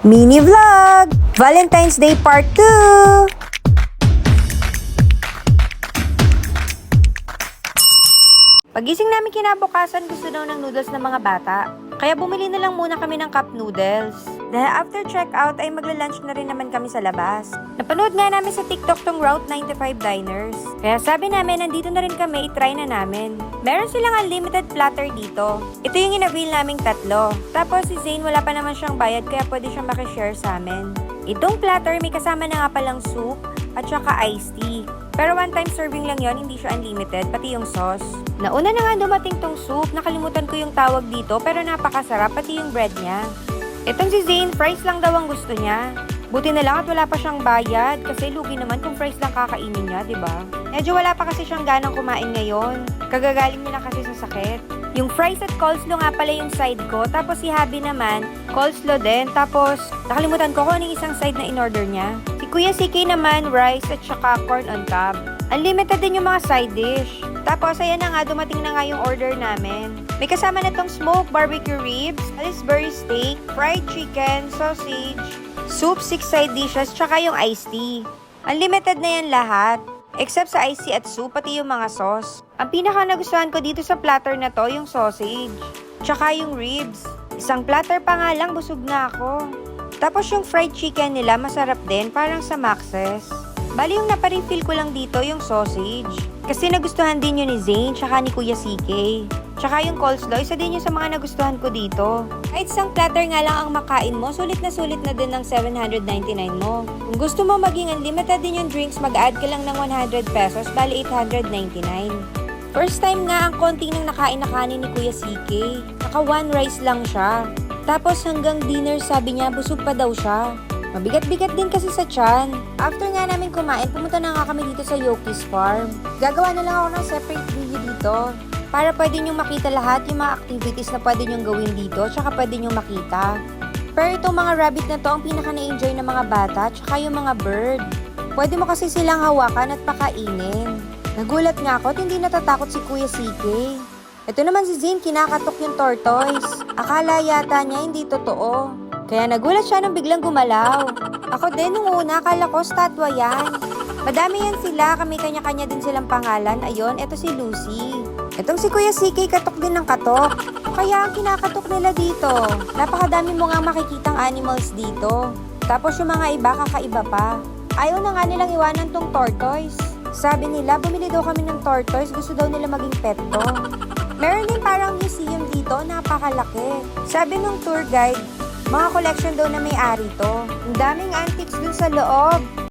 Mini Vlog! Valentine's Day Part 2! Pagising namin kinabukasan, gusto daw ng noodles ng mga bata. Kaya bumili na lang muna kami ng cup noodles. Dahil after checkout ay magla-lunch na rin naman kami sa labas. Napanood nga namin sa TikTok tong Route 95 Diners. Kaya sabi namin, nandito na rin kami, itry na namin. Meron silang unlimited platter dito. Ito yung inavail naming tatlo. Tapos si Zane wala pa naman siyang bayad kaya pwede siyang makishare sa amin. Itong platter may kasama na nga palang soup at saka iced tea. Pero one time serving lang yon hindi siya unlimited, pati yung sauce. Nauna na nga dumating tong soup, nakalimutan ko yung tawag dito, pero napakasarap, pati yung bread niya. Itong si Zane, fries lang daw ang gusto niya. Buti na lang at wala pa siyang bayad, kasi lugi naman kung fries lang kakainin niya, di ba? Medyo wala pa kasi siyang ganang kumain ngayon. Kagagaling niya na kasi sa sakit. Yung fries at coleslaw nga pala yung side ko, tapos si Habi naman, coleslaw din, tapos nakalimutan ko kung anong isang side na in-order niya. Si Kuya CK naman, rice at saka corn on cob. Unlimited din yung mga side dish. Tapos, ayan na nga, dumating na nga yung order namin. May kasama na tong smoked barbecue ribs, Salisbury steak, fried chicken, sausage, soup, six side dishes, tsaka yung iced tea. Unlimited na yan lahat. Except sa tea at soup, pati yung mga sauce. Ang pinaka nagustuhan ko dito sa platter na to, yung sausage. Tsaka yung ribs. Isang platter pa nga lang, busog na ako. Tapos yung fried chicken nila, masarap din, parang sa Maxes. Bali yung naparefill ko lang dito, yung sausage. Kasi nagustuhan din yun ni Zane, tsaka ni Kuya CK. Tsaka yung coleslaw, isa din yun sa mga nagustuhan ko dito. Kahit isang platter nga lang ang makain mo, sulit na sulit na din ng 799 mo. Kung gusto mo maging unlimited din yung drinks, mag-add ka lang ng 100 pesos, bali 899. First time nga ang konting nang nakain na kanin ni Kuya CK. Naka one rice lang siya. Tapos hanggang dinner sabi niya busog pa daw siya. Mabigat-bigat din kasi sa tiyan. After nga namin kumain, pumunta na nga kami dito sa Yoki's Farm. Gagawa na lang ako ng separate video dito. Para pwede nyo makita lahat yung mga activities na pwede nyo gawin dito, tsaka pwede nyo makita. Pero itong mga rabbit na to ang pinaka na-enjoy ng mga bata, tsaka yung mga bird. Pwede mo kasi silang hawakan at pakainin. Nagulat nga ako at hindi natatakot si Kuya CK. Ito naman si Zane, kinakatok yung tortoise. Akala yata niya hindi totoo. Kaya nagulat siya nung biglang gumalaw. Ako din nung una, akala ko statwa yan. Madami yan sila, kami kanya-kanya din silang pangalan. Ayun, eto si Lucy. Etong si Kuya CK katok din ng katok. Kaya ang kinakatok nila dito. Napakadami mo nga makikitang animals dito. Tapos yung mga iba, kakaiba pa. Ayaw na nga nilang iwanan tong tortoise. Sabi nila, bumili daw kami ng tortoise, gusto daw nila maging pet to. Meron din parang museum dito, napakalaki. Sabi nung tour guide, mga collection daw na may-ari to. Ang daming antiques dun sa loob.